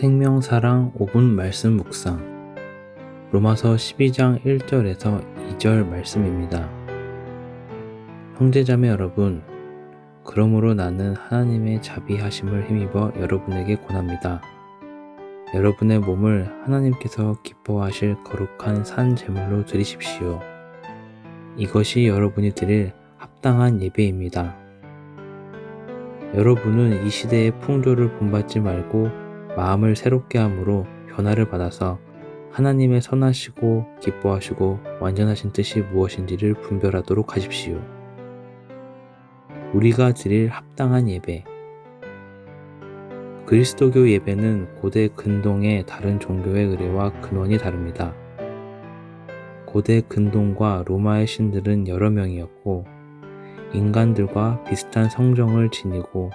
생명사랑 5분 말씀 묵상 로마서 12장 1절에서 2절 말씀입니다. 형제자매 여러분, 그러므로 나는 하나님의 자비하심을 힘입어 여러분에게 권합니다. 여러분의 몸을 하나님께서 기뻐하실 거룩한 산 제물로 드리십시오. 이것이 여러분이 드릴 합당한 예배입니다. 여러분은 이 시대의 풍조를 본받지 말고 마음을 새롭게 함으로 변화를 받아서 하나님의 선하시고 기뻐하시고 완전하신 뜻이 무엇인지를 분별하도록 하십시오. 우리가 드릴 합당한 예배. 그리스도교 예배는 고대 근동의 다른 종교의 의례와 근원이 다릅니다. 고대 근동과 로마의 신들은 여러 명이었고, 인간들과 비슷한 성정을 지니고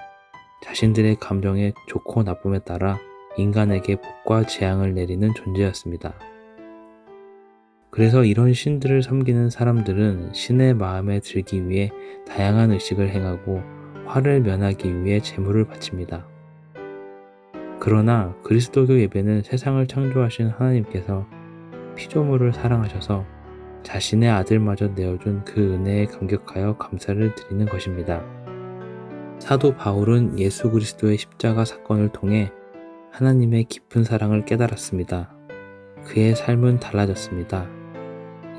자신들의 감정의 좋고 나쁨에 따라 인간에게 복과 재앙을 내리는 존재였습니다. 그래서 이런 신들을 섬기는 사람들은 신의 마음에 들기 위해 다양한 의식을 행하고 화를 면하기 위해 제물을 바칩니다. 그러나 그리스도교 예배는 세상을 창조하신 하나님께서 피조물을 사랑하셔서 자신의 아들마저 내어준 그 은혜에 감격하여 감사를 드리는 것입니다. 사도 바울은 예수 그리스도의 십자가 사건을 통해 하나님의 깊은 사랑을 깨달았습니다. 그의 삶은 달라졌습니다.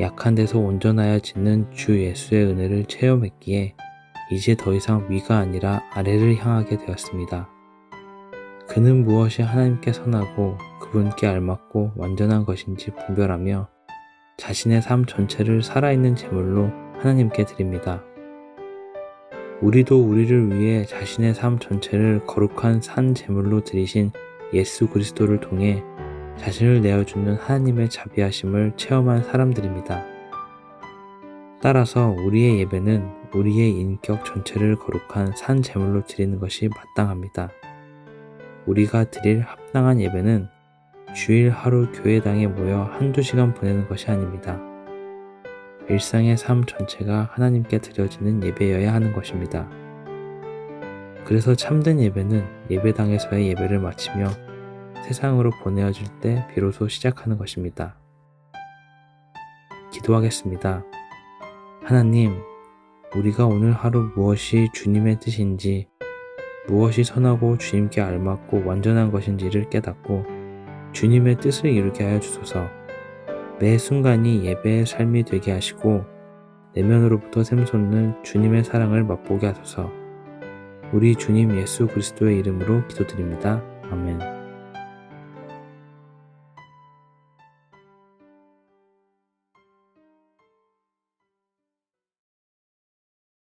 약한 데서 온전하여 짓는 주 예수의 은혜를 체험했기에 이제 더 이상 위가 아니라 아래를 향하게 되었습니다. 그는 무엇이 하나님께 선하고 그분께 알맞고 완전한 것인지 분별하며 자신의 삶 전체를 살아있는 제물로 하나님께 드립니다. 우리도 우리를 위해 자신의 삶 전체를 거룩한 산 제물로 드리신 예수 그리스도를 통해 자신을 내어주는 하나님의 자비하심을 체험한 사람들입니다. 따라서 우리의 예배는 우리의 인격 전체를 거룩한 산 제물로 드리는 것이 마땅합니다. 우리가 드릴 합당한 예배는 주일 하루 교회당에 모여 한두 시간 보내는 것이 아닙니다. 일상의 삶 전체가 하나님께 드려지는 예배여야 하는 것입니다. 그래서 참된 예배는 예배당에서의 예배를 마치며 세상으로 보내어질 때 비로소 시작하는 것입니다. 기도하겠습니다. 하나님, 우리가 오늘 하루 무엇이 주님의 뜻인지, 무엇이 선하고 주님께 알맞고 완전한 것인지를 깨닫고 주님의 뜻을 이루게 하여 주소서. 매 순간이 예배의 삶이 되게 하시고 내면으로부터 샘솟는 주님의 사랑을 맛보게 하소서. 우리 주님 예수 그리스도의 이름으로 기도드립니다. 아멘.